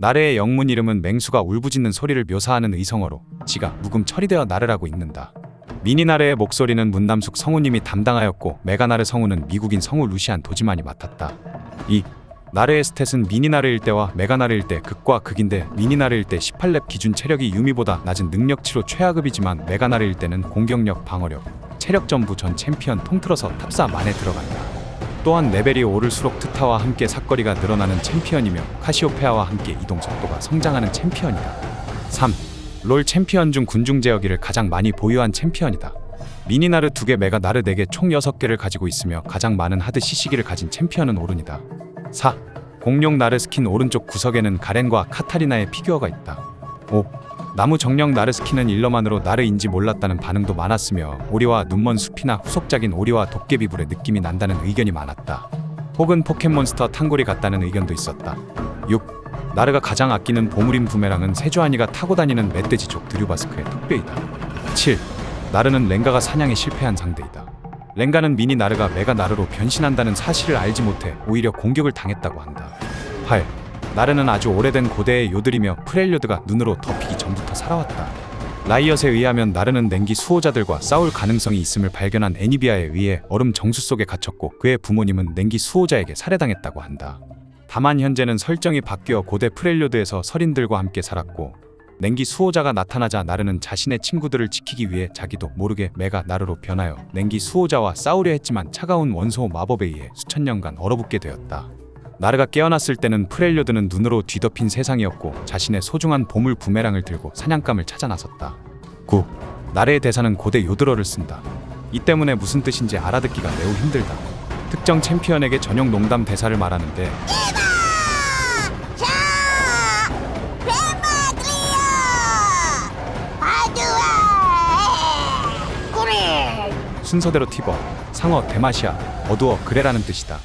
나르의 영문 이름은 맹수가 울부짖는 소리를 묘사하는 의성어로 지가 묵음 처리되어 나르라고 읽는다. 미니나르의 목소리는 문남숙 성우님이 담당하였고 메가나르 성우는 미국인 성우 루시안 도지만이 맡았다. 이 나르의 스탯은 미니나르일 때와 메가나르일 때 극과 극인데 미니나르일 때 18렙 기준 체력이 유미보다 낮은 능력치로 최하급이지만 메가나르일 때는 공격력, 방어력, 체력 전부 전 챔피언 통틀어서 탑4 만에 들어간다. 또한 레벨이 오를수록 트타와 함께 사거리가 늘어나는 챔피언이며 카시오페아와 함께 이동 속도가 성장하는 챔피언이다. 3. 롤 챔피언 중 군중 제어기를 가장 많이 보유한 챔피언이다. 미니나르 2개, 메가 나르 4개 총 6개를 가지고 있으며 가장 많은 하드 CC기를 가진 챔피언은 오른이다. 4. 공룡 나르 스킨 오른쪽 구석에는 가렌과 카타리나의 피규어가 있다. 5. 나무 정령 나르 스킨은 일러만으로 나르인지 몰랐다는 반응도 많았으며 오리와 눈먼 숲이나 후속작인 오리와 도깨비불의 느낌이 난다는 의견이 많았다. 혹은 포켓몬스터 탕골이 같다는 의견도 있었다. 6. 나르가 가장 아끼는 보물인 부메랑은 세주아니가 타고 다니는 멧돼지족 드류바스크의 턱뼈이다. 7. 나르는 랭가가 사냥에 실패한 상대이다. 랭가는 미니 나르가 메가 나르로 변신한다는 사실을 알지 못해 오히려 공격을 당했다고 한다. 8. 나르는 아주 오래된 고대의 요들이며 프렐류드가 눈으로 덮이기 전부터 살아왔다. 라이엇에 의하면 나르는 냉기 수호자들과 싸울 가능성이 있음을 발견한 애니비아에 의해 얼음 정수 속에 갇혔고 그의 부모님은 냉기 수호자에게 살해당했다고 한다. 다만 현재는 설정이 바뀌어 고대 프렐류드에서 서린들과 함께 살았고 냉기 수호자가 나타나자 나르는 자신의 친구들을 지키기 위해 자기도 모르게 메가 나르로 변하여 냉기 수호자와 싸우려 했지만 차가운 원소 마법에 의해 수천 년간 얼어붙게 되었다. 나르가 깨어났을 때는 프렐류드는 눈으로 뒤덮인 세상이었고 자신의 소중한 보물 부메랑을 들고 사냥감을 찾아 나섰다. 9. 나르의 대사는 고대 요드러를 쓴다. 이 때문에 무슨 뜻인지 알아듣기가 매우 힘들다. 특정 챔피언에게 전용 농담 대사를 말하는데. 순서대로 티버, 상어, 대마시아, 어두워, 그래라는 뜻이다.